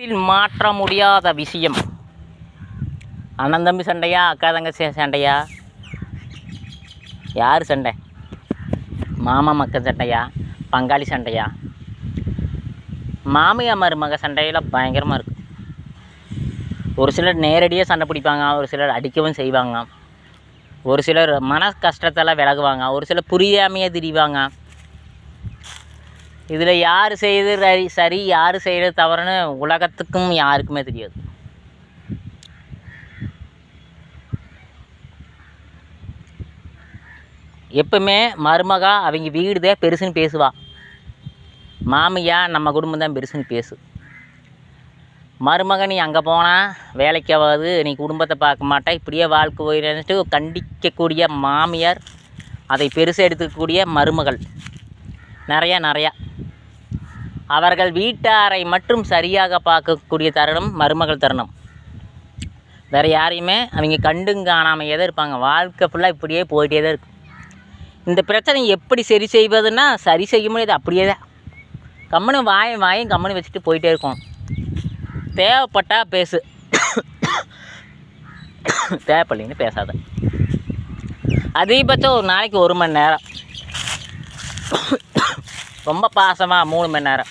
த்தில் மாற்ற முடியாத விஷயம். அண்ணன் தம்பி சண்டையா அக்கா தங்கச்சி சண்டையா? யார் சண்டை? மாமா மக்கள் சண்டையா? பங்காளி சண்டையா? மாமியா மருமக சண்டையில் பயங்கரமாக இருக்கும் ஒரு சிலர் நேரடியாக சண்டை பிடிப்பாங்க ஒரு சிலர் அடிக்கவும் செய்வாங்க ஒரு சிலர் மன கஷ்டத்தெல்லாம் விலகுவாங்க ஒரு சிலர் புரியாமையே திரிவாங்க இதில் யார் செய்து சரி யார் செய்கிறது தவறுன்னு உலகத்துக்கும் யாருக்குமே தெரியாது. எப்பவுமே மருமகா அவங்க வீடு தான் பெருசுன்னு பேசுவா. மாமியா நம்ம குடும்பம் தான் பெருசுன்னு பேசு. மருமகன் நீ அங்கே போனால் வேலைக்கு ஆகாது நீ குடும்பத்தை பார்க்க மாட்டா இப்படியே வாழ்க்கை போயிட்டு கண்டிக்கக்கூடிய மாமியார் அதை பெருசு எடுத்துக்கக்கூடிய மருமகள். நிறையா நிறையா. அவர்கள் வீட்டாரை மட்டும் சரியாக பார்க்கக்கூடிய தருணம் மருமகள் தருணம். வேறு யாரையுமே அவங்க கண்டும் காணாமையே தான் இருப்பாங்க. வாழ்க்கை ஃபுல்லாக இப்படியே போயிட்டே தான் இருக்கும். இந்த பிரச்சனை எப்படி சரி செய்வதுன்னா சரி செய்ய முடியாது. அப்படியே தான். கம்முனு வாயும் வாயும் கம்முனு வச்சுட்டு போயிட்டே இருக்கும். தேவைப்பட்டா பேசு. தேவைப்படலைன்னு பேசாத. அதிகபட்சம் ஒரு நாளைக்கு ஒரு மணி நேரம். ரொம்ப பாசமாக மூணு மணி நேரம்.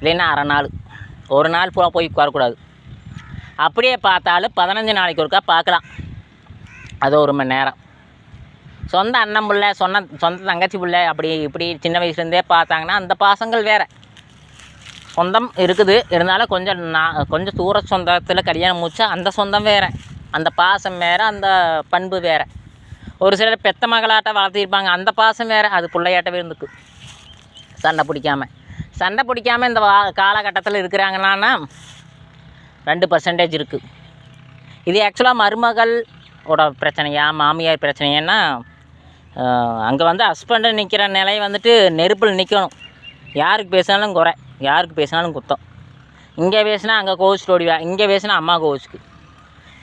இல்லைன்னா அரை நாள். ஒரு நாள் பூரா போய் உட்காரக்கூடாது. அப்படியே பார்த்தாலும் பதினஞ்சு நாளைக்கு ஒருக்கா பார்க்கலாம். அது ஒரு மணி நேரம். சொந்த அண்ணன் பிள்ளை சொன்ன சொந்த தங்கச்சி பிள்ளை அப்படி இப்படி சின்ன வயசுலேருந்தே பார்த்தாங்கன்னா அந்த பாசங்கள் வேறு. சொந்தம் இருக்குது. இருந்தாலும் கொஞ்சம் நான் கொஞ்சம் தூர சொந்தத்தில் கல்யாணம் முடிச்சா அந்த சொந்தம் வேறு. அந்த பாசம் வேறு அந்த பண்பு வேறு. ஒரு சிலர் பெத்த மகளாட்ட வளர்த்திருப்பாங்க. அந்த பாசம் வேறு. அது பிள்ளையாட்டவே இருந்துக்கு சண்டை பிடிக்காம. சண்டை பிடிக்காம இந்த வா காலகட்டத்தில் இருக்கிறாங்கன்னா ரெண்டு பர்சன்டேஜ் இருக்குது இது ஆக்சுவலாக மருமகளோட பிரச்சனையா மாமியார் பிரச்சனையான்னா அங்கே வந்து ஹஸ்பண்டு நிற்கிற நிலை வந்துட்டு நெருப்பில் நிற்கணும் யாருக்கு பேசினாலும் குறை யாருக்கு பேசினாலும் குத்தம். இங்கே பேசினா அங்கே கோவிச்சுட்டு ஓடிவா இங்கே பேசினா அம்மா கோவிச்சுக்கு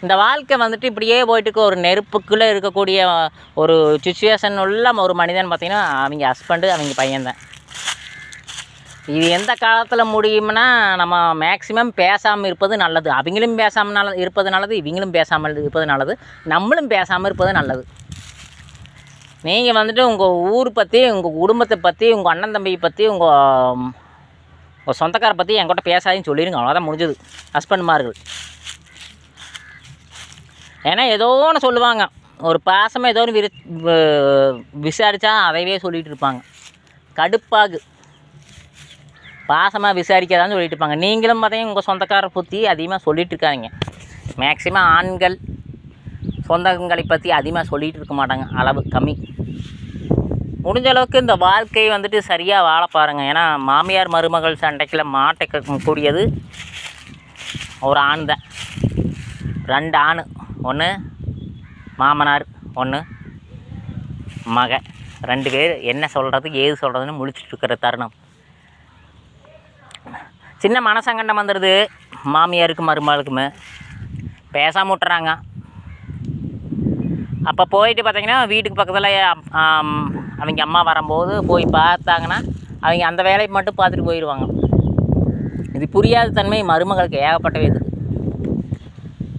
இந்த வாழ்க்கை வந்துட்டு இப்படியே போயிட்டு ஒரு நெருப்புக்குள்ளே இருக்கக்கூடிய ஒரு சுச்சுவேஷன் உள்ள ஒரு மனிதன் பார்த்திங்கன்னா அவங்க ஹஸ்பண்டு அவங்க பையன்தான். இது எந்த காலத்தில் முடியும்னா நம்ம மேக்ஸிமம் பேசாமல் இருப்பது நல்லது. அவங்களும் பேசாமல் நல்ல இருப்பது நல்லது இவங்களும் பேசாமல் இருப்பது நல்லது. நம்மளும் பேசாமல் இருப்பது நல்லது. நீங்கள் வந்துட்டு உங்கள் ஊர் பற்றி உங்கள் குடும்பத்தை பற்றி உங்கள் அண்ணன் தம்பியை பற்றி உங்கள் உங்கள் சொந்தக்காரை பற்றி என்கிட்ட பேசாதுன்னு சொல்லிடுங்க அவ்வளோதான் முடிஞ்சது. ஹஸ்பண்ட்மார்கள். ஏன்னா ஏதோ ஒன்று சொல்லுவாங்க. ஒரு பாசமாக ஏதோ ஒன்று விரி விசாரித்தா அதைவே சொல்லிகிட்டு இருப்பாங்க. கடுப்பாகு. பாசமாக விசாரிக்காதான்னு சொல்லிட்டு இருப்பாங்க. நீங்களும் பார்த்தீங்கன்னா உங்கள் சொந்தக்காரை பற்றி அதிகமாக சொல்லிகிட்டு இருக்காங்க மேக்ஸிமம் ஆண்கள் சொந்தங்களை பற்றி அதிகமாக சொல்லிகிட்டு இருக்க மாட்டாங்க. அளவு கம்மி. முடிஞ்ச அளவுக்கு இந்த வாழ்க்கையை வந்துட்டு சரியாக வாழ பாருங்கள் ஏன்னா மாமியார் மருமகள் சண்டைக்கில் மாட்டக்கூடியது ஒரு ஆண் தான். ரெண்டு ஆண். ஒன்று மாமனார் ஒன்று மக. ரெண்டு பேர் என்ன சொல்கிறது ஏது சொல்கிறதுன்னு முழிச்சிட்டு இருக்கிற தருணம். சின்ன மனசங்கண்டம் வந்துடுது மாமியாருக்கு மருமகளுக்குமே. பேசாமல் விட்டுறாங்க. அப்போ போயிட்டு பார்த்தீங்கன்னா வீட்டுக்கு பக்கத்தில் அவங்க அம்மா வரும்போது போய் பார்த்தாங்கன்னா அவங்க அந்த வேலையை மட்டும் பார்த்துட்டு போயிடுவாங்க இது புரியாத தன்மை மருமகளுக்கு ஏகப்பட்டவே இருக்குது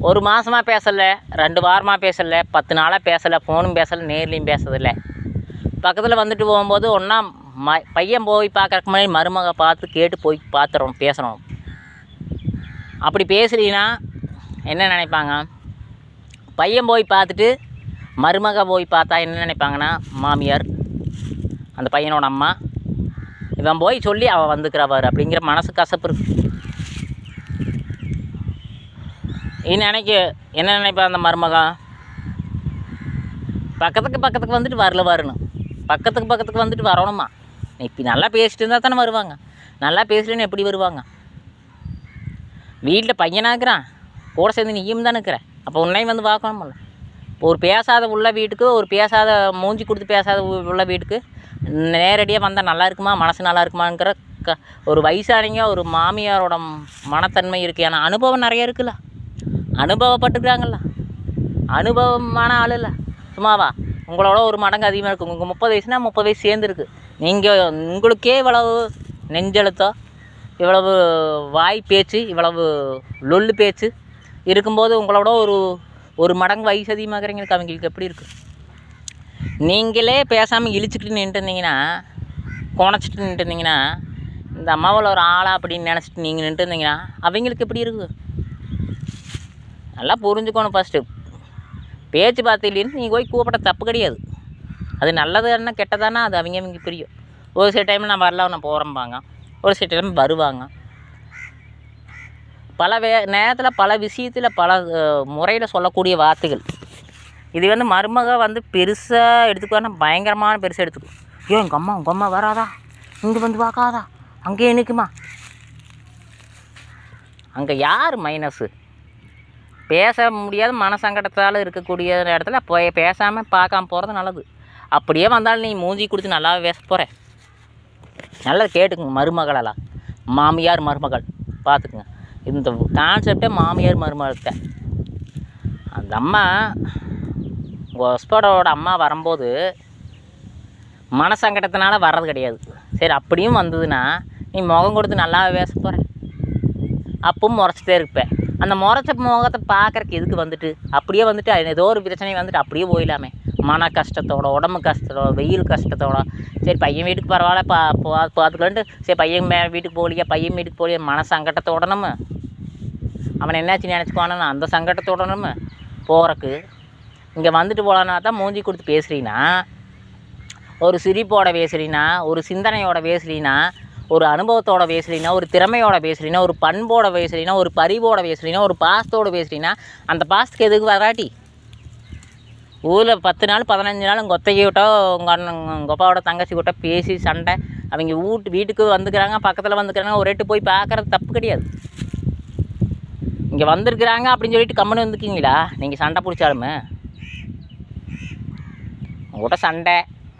ஒரு மாதமாக பேசலை ரெண்டு வாரமாக பேசலை பத்து நாளாக பேசலை ஃபோனும் பேசலை நேர்லேயும் பேசுறதில்ல. பக்கத்தில் வந்துட்டு போகும்போது ஒன்றா ம பையன் போய் பார்க்குறக்கு முன்னாடி மருமக பார்த்து கேட்டு போய் பார்த்துறோம் பேசுகிறோம் அப்படி பேசுகிறீங்கன்னா என்ன நினைப்பாங்க? பையன் போய் பார்த்துட்டு மருமக போய் பார்த்தா என்ன நினைப்பாங்கன்னா மாமியார் அந்த பையனோட அம்மா இவன் போய் சொல்லி அவள் வந்துக்கிறவர் அப்படிங்கிற மனசு கசப்பு இருக்கு. இது நினைக்க என்ன நினைப்பா அந்த மருமகா? பக்கத்துக்கு பக்கத்துக்கு வந்துட்டு வரல வரணும். பக்கத்துக்கு பக்கத்துக்கு வந்துட்டு வரணுமா? இப்போ நல்லா பேசிட்டு இருந்தால் தானே வருவாங்க. நல்லா பேசலன்னு எப்படி வருவாங்க? வீட்டில் பையனாக்குறான் கூட சேர்ந்து நீயும் தானே இருக்கிற. அப்போ உன்னையும் வந்து பார்க்கணுமில்ல இப்போ ஒரு பேசாத உள்ள வீட்டுக்கு ஒரு பேசாத மூஞ்சி கொடுத்து பேசாத உள்ள வீட்டுக்கு நேரடியாக வந்தால் நல்லா இருக்குமா? மனசு நல்லா இருக்குமாங்கிற க ஒரு வயசானவங்க ஒரு மாமியாரோட மனத்தன்மை இருக்குது ஏன்னா அனுபவம் நிறைய இருக்குல்ல. அனுபவப்பட்டுக்கிறாங்கல்ல. அனுபவமான ஆள் இல்லை சும்மாவா? உங்களோட ஒரு மடங்கு அதிகமாக இருக்குது உங்கள் முப்பது வயசுனா முப்பது வயசு சேர்ந்துருக்கு. நீங்கள் உங்களுக்கே இவ்வளவு நெஞ்செழுத்தம் இவ்வளவு வாய் பேச்சு இவ்வளவு லொல்லு பேச்சு இருக்கும்போது உங்களோட ஒரு ஒரு மடங்கு வயசு அதிகமாகறீங்களுக்கு அவங்களுக்கு எப்படி இருக்குது நீங்களே பேசாமல் இழிச்சிக்கிட்டு நின்றுருந்தீங்கன்னா குணச்சிட்டு நின்றுட்டு இந்த அம்மாவில் ஒரு ஆளா அப்படின்னு நினச்சிட்டு நீங்கள் நின்றுட்டு இருந்தீங்கன்னா அவங்களுக்கு எப்படி இருக்குது நல்லா புரிஞ்சுக்கணும் ஃபஸ்ட்டு பேச்சு பார்த்துலேருந்து நீங்கள் போய் கூப்பிட தப்பு கிடையாது. அது நல்லது என்ன கெட்டதானா? அது அவங்க அவங்க பிரியும். ஒரு சில டைமில் நான் வரல நான் போகிறேன்பாங்க ஒரு சில டைம் வருவாங்க. பல வே நேரத்தில் பல விஷயத்தில் பல முறையில் சொல்லக்கூடிய வார்த்தைகள். இது வந்து மருமக வந்து பெருசாக எடுத்துக்கோன்னா பயங்கரமான பெருசாக எடுத்துக்கும். ஐயோ எங்கள் அம்மா உங்கள் அம்மா வராதா? இங்கே வந்து பார்க்காதா? அங்கேயே நிற்குமா அங்கே யார் மைனஸு பேச முடியாத மனசங்கடத்தால் இருக்கக்கூடிய இடத்துல போய் பேசாமல் பார்க்காம போகிறது நல்லது. அப்படியே வந்தாலும் நீ மூஞ்சி கொடுத்து நல்லா பேச போகிற நல்லா கேட்டுக்குங்க மருமகளெல்லாம். மாமியார் மருமகள். பார்த்துக்குங்க இந்த கான்செப்டே மாமியார் மருமகள்கிட்ட அந்த அம்மா உங்கள் ஹஸ்பண்டோட அம்மா வரும்போது மனசங்கடத்தினால வர்றது கிடையாது. சரி அப்படியும் வந்ததுன்னா நீ முகம் கொடுத்து நல்லா பேச போகிற அப்பவும் முறைச்சிட்டே இருப்பேன் அந்த முறைச்ச முகத்தை பார்க்குறக்கு எதுக்கு வந்துட்டு? அப்படியே வந்துட்டு அது ஏதோ ஒரு பிரச்சனை வந்துட்டு அப்படியே போயிடலாமே. மன கஷ்டத்தோட உடம்பு கஷ்டத்தோட வெயில் கஷ்டத்தோட சரி பையன் வீட்டுக்கு பரவாயில்ல பா பா- பார்த்துக்கலான்ட்டு சரி பையன் மே வீட்டுக்கு போகலையா பையன் வீட்டுக்கு போகலையா மன சங்கட்டத்தோட நம்ம அவனை என்னாச்சு நினச்சிக்குவானா அந்த சங்கடத்தோட நம்ம போகிறக்கு இங்கே வந்துட்டு போகலான்னா தான் மூஞ்சி கொடுத்து பேசுகிறீன்னா ஒரு சிரிப்போட பேசுறீன்னா ஒரு சிந்தனையோட பேசுகிறீன்னா ஒரு அனுபவத்தோட பேசுகிறீங்கன்னா ஒரு திறமையோட பேசுறீன்னா ஒரு பண்போட பேசுறீன்னா ஒரு பரிவோட பேசுகிறீங்கன்னா ஒரு பாசத்தோட பேசுறீன்னா அந்த பாசத்துக்கு எதுக்கு வராட்டி? ஊரில் பத்து நாள் பதினஞ்சு நாள் உங்கள் விட்டோ உங்கள் அண்ணன் உங்கள் அப்பாவோட தங்கச்சி கிட்ட பேசி சண்டை. அவங்க வீட்டு வீட்டுக்கு வந்துக்கிறாங்க பக்கத்தில் வந்துக்கிறாங்க ஒரு எட்டு போய் பார்க்குறது தப்பு கிடையாது. இங்கே வந்திருக்கிறாங்க அப்படின்னு சொல்லிட்டு கம்மனு வந்துருக்கீங்களா நீங்கள் சண்டை பிடிச்சாலுமே. உங்கள்கிட்ட சண்டை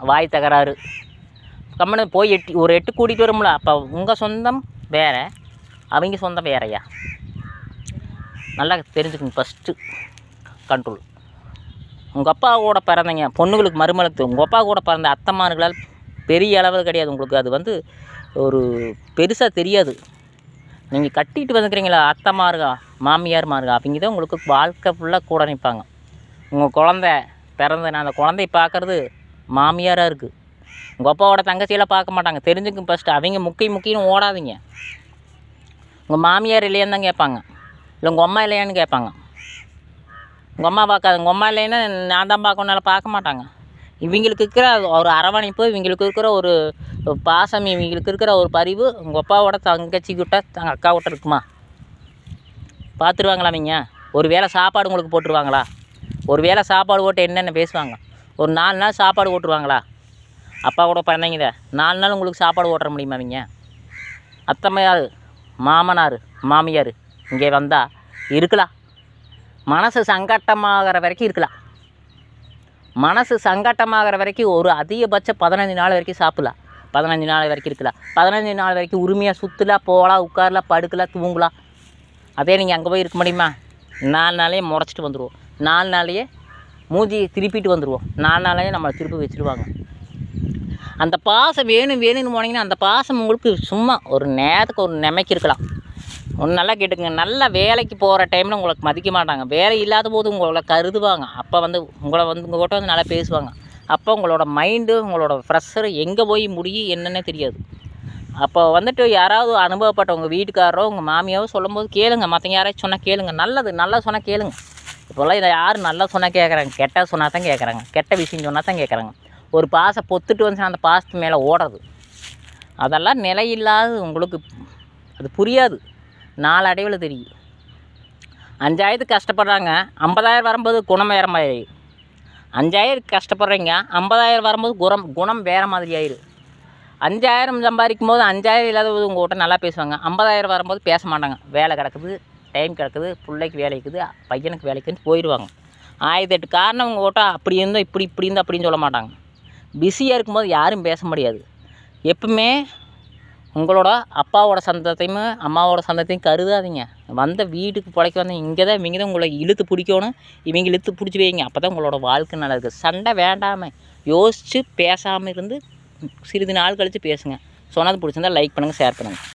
வாய் தகராறு. கம்மனு போய் எட்டி ஒரு எட்டு கூட்டிகிட்டு வரும்ல அப்போ உங்கள் சொந்தம் வேறு அவங்க சொந்தம் வேறையா? நல்லா தெரிஞ்சுக்கணும் ஃபஸ்ட்டு கண்ட்ரோல் உங்கள் அப்பா கூட பிறந்தீங்க பொண்ணுங்களுக்கு மருமகளுக்கு உங்கள் அப்பா கூட பிறந்த அத்தம்மார்களால் பெரிய அளவில் கிடையாது உங்களுக்கு. அது வந்து ஒரு பெருசாக தெரியாது. நீங்கள் கட்டிட்டு வந்துக்கிறீங்களா அத்தைமாருகா மாமியார்மாருக்கா அவங்க தான் உங்களுக்கு வாழ்க்கை ஃபுல்லாக கூட நிற்பாங்க உங்கள் குழந்த பிறந்த நான் அந்த குழந்தைய பார்க்குறது மாமியாராக இருக்குது உங்கள் அப்பாவோட தங்கச்சியெல்லாம் பார்க்க மாட்டாங்க. தெரிஞ்சுக்கும் ஃபஸ்ட்டு அவங்க முக்கிய முக்கியம் ஓடாதீங்க. உங்கள் மாமியார் இல்லையான்னு தான் கேட்பாங்க. இல்லை உங்கள் அம்மா இல்லையான்னு கேட்பாங்க. உங்கள் அம்மா பார்க்காது உங்கள் அம்மா இல்லைன்னா நான் தான் பார்க்கணுனால பார்க்க மாட்டாங்க. இவங்களுக்கு இருக்கிற ஒரு அரவணைப்பு இவங்களுக்கு இருக்கிற ஒரு பாசம் இவங்களுக்கு இருக்கிற ஒரு பரிவு உங்கள் அப்பாவோட தங்கச்சி கிட்ட தங்க அக்கா கிட்ட இருக்குமா? பார்த்துருவாங்களா அவங்க? ஒரு வேளை சாப்பாடு உங்களுக்கு போட்டுருவாங்களா? ஒரு வேளை சாப்பாடு போட்டு என்னென்ன பேசுவாங்க? ஒரு நாலு நாள் சாப்பாடு போட்டுருவாங்களா? அப்பா கூட பிறந்தீங்க நாலு நாள் உங்களுக்கு சாப்பாடு ஓட்டுற முடியுமா அவங்க? அத்தம்மையார் மாமனார் மாமியார் இங்கே வந்தால் இருக்கலாம். மனசு சங்கட்டமாகிற வரைக்கும் இருக்கலாம். மனசு சங்கட்டமாகிற வரைக்கும் ஒரு அதிகபட்சம் பதினஞ்சு நாள் வரைக்கும் சாப்பிடலாம். பதினஞ்சு நாள் வரைக்கும் இருக்கலாம். பதினஞ்சு நாள் வரைக்கும் உரிமையாக சுற்றலாம் போகலாம் உட்காரலாம் படுக்கலாம் தூங்கலாம் அதே நீங்கள் அங்கே போய் இருக்க முடியுமா? நாலு நாளையே முறைச்சிட்டு வந்துடுவோம் நாலு நாளையே மூஞ்சி திருப்பிட்டு வந்துடுவோம் நாலு நாளையே நம்மளை திருப்பி வச்சுருவாங்க. அந்த பாசம் வேணும் வேணும்னு போனீங்கன்னா அந்த பாசம் உங்களுக்கு சும்மா ஒரு நேரத்துக்கு ஒரு நிமைக்கு இருக்கலாம். ஒன்று நல்லா கேட்டுங்க நல்லா வேலைக்கு போகிற டைமில் உங்களுக்கு மதிக்க மாட்டாங்க. வேலை இல்லாத போது உங்களை கருதுவாங்க. அப்போ வந்து உங்களை வந்து உங்கள் கிட்ட வந்து நல்லா பேசுவாங்க. அப்போ உங்களோட மைண்டு உங்களோட ப்ரெஷர் எங்கே போய் முடியும் என்னன்னே தெரியாது. அப்போ வந்துட்டு யாராவது அனுபவப்பட்ட உங்கள் வீட்டுக்காரரோ உங்கள் மாமியாவோ சொல்லும்போது கேளுங்க. மற்றவங்க யாராச்சும் சொன்னால் கேளுங்க. நல்லது நல்லா சொன்னால் கேளுங்க. இப்போல்லாம் இதை யார் நல்லா சொன்னால் கேட்குறாங்க கெட்ட சொன்னால் தான் கேட்குறாங்க கெட்ட விஷயம் சொன்னால் தான் கேட்குறாங்க ஒரு பாசை பொத்துட்டு வந்து அந்த பாசத்து மேலே ஓடுறது. அதெல்லாம் நிலையில்லாது உங்களுக்கு அது புரியாது. நாளடைவில் தெரியும் அஞ்சாயிரத்துக்கு கஷ்டப்படுறாங்க ஐம்பதாயிரம் வரும்போது குணம் வேறு மாதிரி அஞ்சாயிரம் கஷ்டப்படுறீங்க ஐம்பதாயிரம் வரும்போது குணம் குணம் வேறு மாதிரி ஆயிடும் அஞ்சாயிரம் சம்பாதிக்கும் போது அஞ்சாயிரம் இல்லாத போது உங்கள் கிட்ட நல்லா பேசுவாங்க. ஐம்பதாயிரம் வரும்போது பேச மாட்டாங்க. வேலை கிடக்குது டைம் கிடக்குது பிள்ளைக்கு வேலைக்குது பையனுக்கு வேலைக்குன்னு போயிடுவாங்க ஆயிரத்தி எட்டு காரணம் உங்கள் கிட்ட அப்படி இருந்தோம் இப்படி இப்படி இருந்தோம் அப்படின்னு சொல்ல மாட்டாங்க. பிஸியாக இருக்கும்போது யாரும் பேச முடியாது. எப்பவுமே உங்களோட அப்பாவோட சந்தத்தையும் அம்மாவோட சந்தத்தையும் கருதாதீங்க. வந்த வீட்டுக்கு பிழைக்க வந்த இங்கே தான் இவங்க தான் உங்களை இழுத்து பிடிக்கணும். இவங்க இழுத்து பிடிச்சி வைங்க. அப்போ தான் உங்களோட வாழ்க்கை நல்லா இருக்குது சண்டை வேண்டாமல் யோசித்து பேசாமல் இருந்து சிறிது நாள் கழித்து பேசுங்க. சொன்னது பிடிச்சிருந்தா லைக் பண்ணுங்கள் ஷேர் பண்ணுங்கள்